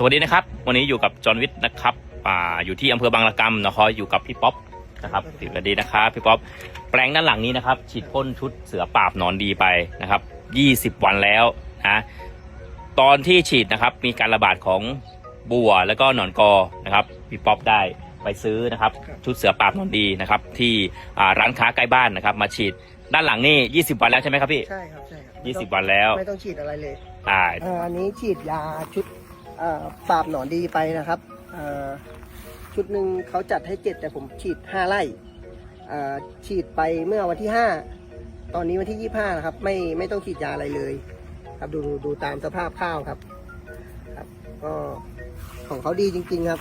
สวัสดีนะครับ วันนี้อยู่กับจอห์นวิทย์นะครับอ่าอยู่ที่อำเภอบางละกำนะครับอยู่กับพี่ป๊อปนะครับสวัสดีนะครับพี่ป๊อปแปลงด้านหลังนี้นะครับ ฉีดพ่นชุดเสือปราบหนอนดีไปนะครับ 20 วันแล้วนะตอนที่ฉีดนะครับมีการระบาดของบัวแล้วก็หนอนกอนะครับพี่ป๊อปได้ไปซื้อนะครับครับชุดเสือปราบหนอนดีนะครับ ที่อ่าร้านค้าใกล้บ้านนะครับ มาฉีดด้านหลังนี่ 20 วันแล้วใช่ไหมครับพี่ ใช่ครับใช่ครับ20 วันแล้วไม่ต้องฉีดอะไรเลยอ่า เอ่ออันนี้ฉีดยาชุดเอ่อ ปราบหนอนดีไปนะครับชุดหนึ่งเขาจัดให้เจ็ดแต่ผมฉีดห้าไร่ฉีดไปเมื่อวันที่ห้าตอนนี้วันที่ยี่ห้านะครับ ไม่ไม่ต้องฉีดยาอะไรเลย ครับดูดูตามสภาพข้าวครับครับ ก็ของเขาดีจริง ๆครับ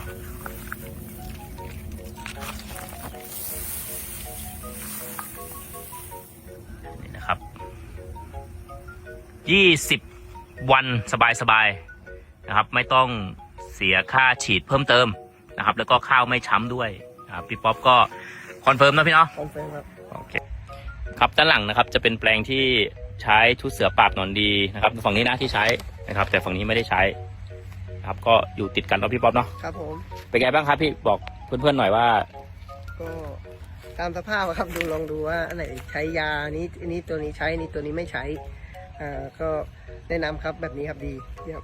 นี่นะครับยี่สิบวันสบายๆ นะครับ ไม่ต้องเสียค่าฉีดเพิ่มเติมนะครับ แล้วก็ข้าวไม่ช้ำด้วยนะครับพี่ป๊อปก็คอนเฟิร์มนะพี่เนาะคอนเฟิร์มครับโอเคครับด้านหลังนะครับจะเป็นแปลงที่ใช้ชุดเสือปราบหนอนดีนะครับ ฝั่งนี้นะที่ใช้นะครับ แต่ฝั่งนี้ไม่ได้ใช้นะครับก็อยู่ติดกันเนาะพี่ป๊อปเนาะครับผมเป็นไงบ้างครับพี่บอกเพื่อนๆหน่อยว่า ก็ตามสภาพอะครับดูลองดูว่าอันไหนใช้ยานี้อันนี้ตัวนี้ใช้อันนี้ตัวนี้ไม่ใช้อ่าก็แนะนำครับแบบนี้ครับดีเยี่ยม